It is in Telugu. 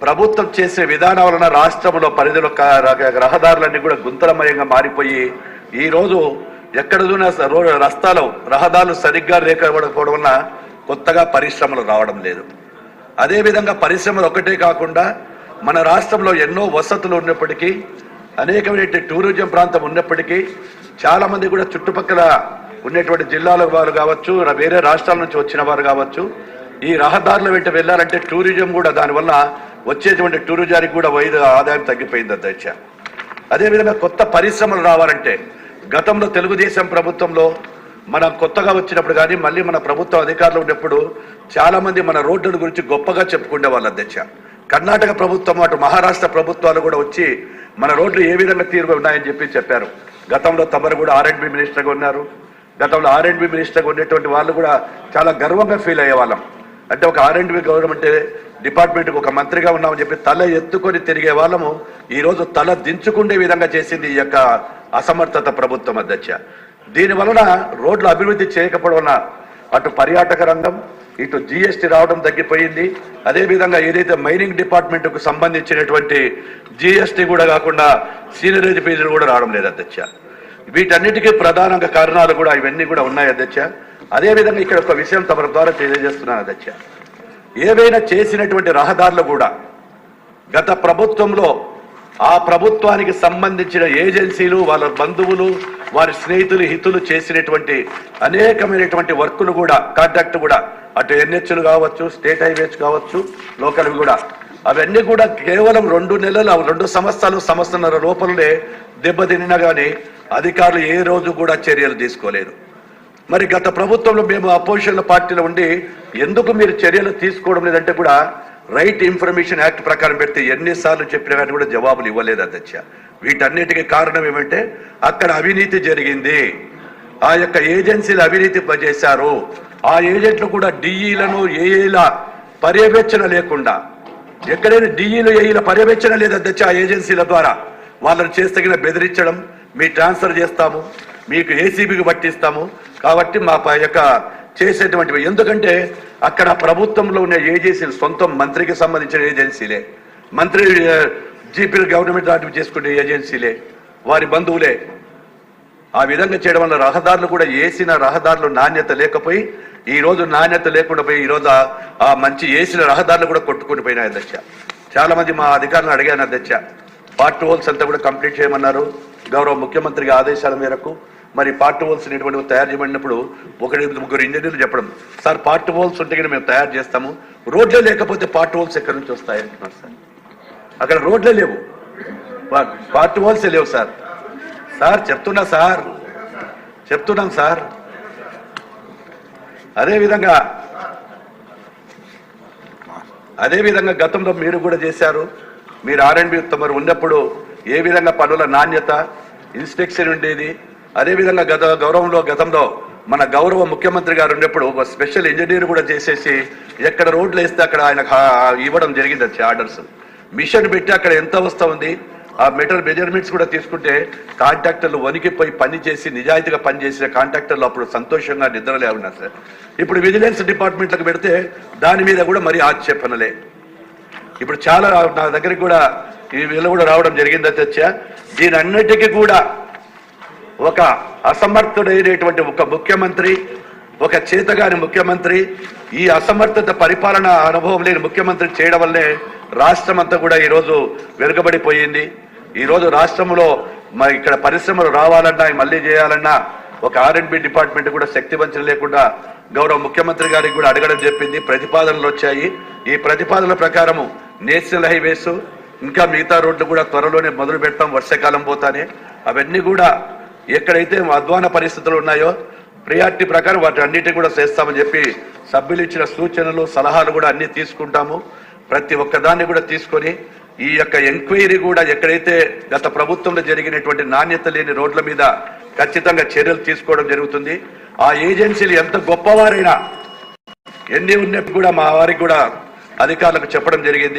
ప్రభుత్వం చేసే విధానం వలన రాష్ట్రంలో పరిధిలో రహదారులన్నీ కూడా గుంతలమయంగా మారిపోయి ఈరోజు ఎక్కడ చూసిన రో- రస్తాలు రహదారులు సరిగ్గా లేకపోవడం వలన కొత్తగా పరిశ్రమలు రావడం లేదు. అదేవిధంగా పరిశ్రమలు ఒకటే కాకుండా మన రాష్ట్రంలో ఎన్నో వసతులు ఉన్నప్పటికీ అనేకమైన టూరిజం ప్రాంతం ఉన్నప్పటికీ చాలామంది కూడా చుట్టుపక్కల ఉన్నటువంటి జిల్లాల వారు కావచ్చు వేరే రాష్ట్రాల నుంచి వచ్చిన వారు కావచ్చు ఈ రహదారుల వెంట వెళ్ళాలంటే టూరిజం కూడా దానివల్ల వచ్చేటువంటి టూరిజానికి కూడా వైద్య ఆదాయం తగ్గిపోయింది అధ్యక్ష. అదేవిధంగా కొత్త పరిశ్రమలు రావాలంటే గతంలో తెలుగుదేశం ప్రభుత్వంలో మనం కొత్తగా వచ్చినప్పుడు కానీ మళ్ళీ మన ప్రభుత్వం అధికారులు ఉన్నప్పుడు చాలామంది మన రోడ్ల గురించి గొప్పగా చెప్పుకునే వాళ్ళు అధ్యక్ష. కర్ణాటక ప్రభుత్వం అటు మహారాష్ట్ర ప్రభుత్వాలు కూడా వచ్చి మన రోడ్లు ఏ విధంగా తీరుగా ఉన్నాయని చెప్పి చెప్పారు. గతంలో తమరు కూడా ఆర్ఎండ్బి మినిస్టర్గా ఉన్నారు. గతంలో ఆర్ఎండ్బి మినిస్టర్గా ఉండేటువంటి వాళ్ళు కూడా చాలా గర్వంగా ఫీల్ అయ్యేవాళ్ళం. అంటే ఒక ఆర్ఎండ్బి గవర్నమెంట్ డిపార్ట్మెంట్కి ఒక మంత్రిగా ఉన్నామని చెప్పి తల ఎత్తుకొని తిరిగే వాళ్ళము ఈరోజు తల దించుకునే విధంగా చేసింది ఈ యొక్క అసమర్థత ప్రభుత్వం అధ్యక్ష. దీని వలన రోడ్లు అభివృద్ధి చేయకపోవడం వలన అటు పర్యాటక రంగం ఇటు జిఎస్టీ రావడం తగ్గిపోయింది. అదేవిధంగా ఏదైతే మైనింగ్ డిపార్ట్మెంట్కు సంబంధించినటువంటి జిఎస్టీ కూడా కాకుండా సీనియరేజ్ ఫీజులు కూడా రావడం లేదు అధ్యక్ష. వీటన్నిటికీ ప్రధానంగా కారణాలు కూడా ఇవన్నీ కూడా ఉన్నాయి అధ్యక్ష. అదేవిధంగా ఇక్కడ ఒక విషయం తమ ద్వారా తెలియజేస్తున్నాను అధ్యక్ష. ఏవైనా చేసినటువంటి రహదారులు కూడా గత ప్రభుత్వంలో ఆ ప్రభుత్వానికి సంబంధించిన ఏజెన్సీలు వాళ్ళ బంధువులు వారి స్నేహితులు హితులు చేసినటువంటి అనేకమైనటువంటి వర్కులు కూడా కాంట్రాక్ట్ కూడా అటు ఎన్హెచ్లు కావచ్చు స్టేట్ హైవేస్ కావచ్చు లోకల్వి కూడా అవన్నీ కూడా కేవలం రెండు నెలలు రెండు సంవత్సరాలు సంవత్సరాల లోపలనే దెబ్బతిన్నా కానీ అధికారులు ఏ రోజు కూడా చర్యలు తీసుకోలేదు. మరి గత ప్రభుత్వంలో మేము అపోజిషన్ పార్టీలో ఉండి ఎందుకు మీరు చర్యలు తీసుకోవడం లేదంటే కూడా రైట్ ఇన్ఫర్మేషన్ యాక్ట్ ప్రకారం పెడితే ఎన్నిసార్లు చెప్పినా కానీ కూడా జవాబులు ఇవ్వలేదు అధ్యక్ష. వీటన్నిటికీ కారణం ఏమంటే అక్కడ అవినీతి జరిగింది. ఆ యొక్క ఏజెన్సీలు అవినీతి చేశారు. ఆ ఏజెంట్లు కూడా డిఈలను ఏఈల పర్యవేక్షణ లేకుండా ఎక్కడైనా డిఈలు ఏఈల పర్యవేక్షణ లేదు అధ్యక్ష ఆ ఏజెన్సీల ద్వారా. వాళ్ళని చేస్తగిన బెదిరించడం మీ ట్రాన్స్ఫర్ చేస్తాము మీకు ఏసీబీకి పట్టిస్తాము. కాబట్టి మా యొక్క చేసేటువంటివి. ఎందుకంటే అక్కడ ప్రభుత్వంలో ఉన్న ఏజెన్సీలు సొంతం మంత్రికి సంబంధించిన ఏజెన్సీలే. మంత్రి జీపీ గవర్నమెంట్ రాటి చేసుకునే ఏజెన్సీలే. వారి బంధువులే. ఆ విధంగా చేయడం వల్ల రహదారులు కూడా వేసిన రహదారులు నాణ్యత లేకపోయి ఈ రోజు నాణ్యత లేకుండా పోయి ఈ రోజు ఆ- మంచి వేసిన రహదారులు కూడా కొట్టుకుని పోయినాయి అధ్యక్ష. చాలా మంది మా అధికారులను అడిగాను అధ్యక్ష. పార్ట్ హోల్స్ అంతా కూడా కంప్లీట్ చేయమన్నారు. గౌరవ ముఖ్యమంత్రి ఆదేశాల మేరకు మరి పార్ట్ హోల్స్ అనేటువంటి తయారు చేయబడినప్పుడు ఒకటి ముగ్గురు ఇంజనీర్లు చెప్పడం సార్ పార్ట్ హోల్స్ ఉంటే కానీ మేము తయారు చేస్తాము. రోడ్లే లేకపోతే పార్ట్ హోల్స్ ఎక్కడి నుంచి వస్తాయి? అంటున్నారు సార్. అక్కడ రోడ్లే లేవు. పార్ట్ హోల్స్ లేవు సార్. సార్ చెప్తున్నా సార్. చెప్తున్నాం సార్. అదేవిధంగా అదేవిధంగా గతంలో మీరు కూడా చేశారు. మీరు ఆర్ఎండ్బి తమరు ఉన్నప్పుడు ఏ విధంగా పనుల నాణ్యత ఇన్స్పెక్షన్ ఉండేది అదేవిధంగా గత గౌరవంలో గతంలో మన గౌరవ ముఖ్యమంత్రి గారు ఉన్నప్పుడు ఒక స్పెషల్ ఇంజనీర్ కూడా చేసేసి ఎక్కడ రోడ్లు వేస్తే అక్కడ ఆయన ఇవ్వడం జరిగింది వచ్చి ఆర్డర్స్. మిషన్ పెట్టి అక్కడ ఎంత వస్తూ ఉంది ఆ మెటల్ మెజర్మెంట్స్ కూడా తీసుకుంటే కాంట్రాక్టర్లు వణికిపోయి పని చేసి నిజాయితీగా పనిచేసిన కాంట్రాక్టర్లు అప్పుడు సంతోషంగా నిద్రలే ఉన్నారు సార్. ఇప్పుడు విజిలెన్స్ డిపార్ట్మెంట్లకు పెడితే దాని మీద కూడా మరీ ఆక్షేపణలే. ఇప్పుడు చాలా నా దగ్గరికి కూడా ఈ వీళ్ళు కూడా రావడం జరిగింది అధ్యక్ష. దీని అన్నిటికీ కూడా ఒక అసమర్థుడైనటువంటి ఒక ముఖ్యమంత్రి ఒక చేతగాని ముఖ్యమంత్రి ఈ అసమర్థత పరిపాలన అనుభవం లేని ముఖ్యమంత్రి చేయడం వల్లే రాష్ట్రం అంతా కూడా ఈరోజు వెనుకబడిపోయింది. ఈరోజు రాష్ట్రంలో మరి ఇక్కడ పరిశ్రమలు రావాలన్నా మళ్ళీ చేయాలన్నా ఒక ఆర్ఎండ్బి డిపార్ట్మెంట్ కూడా శక్తి వంచన లేకుండా గౌరవ ముఖ్యమంత్రి గారికి కూడా అడగడం చెప్పింది ప్రతిపాదనలు వచ్చాయి. ఈ ప్రతిపాదనల ప్రకారము నేషనల్ హైవేస్ ఇంకా మిగతా రోడ్లు కూడా త్వరలోనే మొదలు పెడతాం వర్షాకాలం పోతానే. అవన్నీ కూడా ఎక్కడైతే అధ్వాన పరిస్థితులు ఉన్నాయో ప్రియారిటీ ప్రకారం వాటి అన్నిటి కూడా చేస్తామని చెప్పి సభ్యులు ఇచ్చిన సూచనలు సలహాలు కూడా అన్ని తీసుకుంటాము. ప్రతి ఒక్కదాన్ని కూడా తీసుకొని ఈ యొక్క ఎంక్వైరీ కూడా ఎక్కడైతే గత ప్రభుత్వంలో జరిగినటువంటి నాణ్యత లేని రోడ్ల మీద ఖచ్చితంగా చర్యలు తీసుకోవడం జరుగుతుంది. ఆ ఏజెన్సీలు ఎంత గొప్పవారైనా ఎన్ని ఉన్నప్పుడు కూడా మా వారికి కూడా అధికారులకు చెప్పడం జరిగింది.